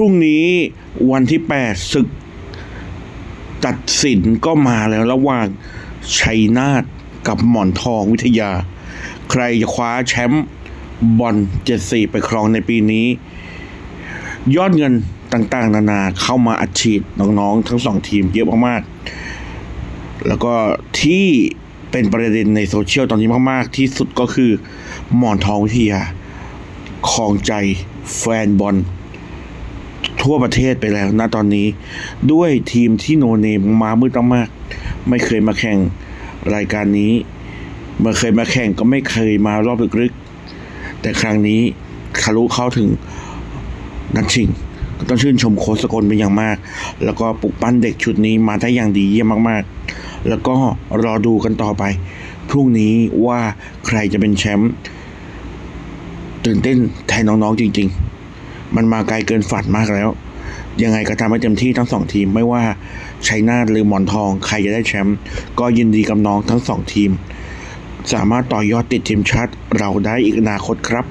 พรุ่งนี้วันที่ 8 ศึก ตัดสินก็มาแล้วระหว่างชัยนาทกับหมอนทองวิทยา ใครจะคว้าแชมป์บอลเจ็ดสี่ไปครองในปีนี้ ยอดเงินต่างๆ นานาเข้ามาอัดฉีดน้องๆ ทั้งสองทีมเยอะมากๆ แล้วก็ที่เป็นประเด็นในโซเชียลตอนนี้มากๆ ที่สุดก็คือหมอนทองวิทยาครองใจแฟนบอล ทั่วประเทศไปแล้วนะตอนนี้ ด้วยทีมที่โนเนมมามืดมากไม่เคยมาแข่งรายการนี้เมื่อเคยมาแข่งก็ไม่เคยมารอบลึกๆแต่ครั้งนี้ทะลุเข้าถึงนัดชิงก็ต้องชื่นชมโค้ชสกลเป็นอย่างมาก แล้วก็ปลุกปั้นเด็กชุดนี้มาได้อย่างดีเยี่ยมมากๆ แล้วก็รอดูกันต่อไป พรุ่งนี้ว่าใครจะเป็นแชมป์ตื่นเต้นแทนน้องๆจริง ๆ มันมาไกลเกินฝันมากแล้ว ยังไงก็ทำให้เต็มที่ทั้งสองทีม ไม่ว่าชัยนาทหรือหมอนทองใครจะได้แชมป์ก็ยินดีกับน้องทั้งสองทีม สามารถต่อยอดติดทีมชาติเราได้อีกอนาคตครับ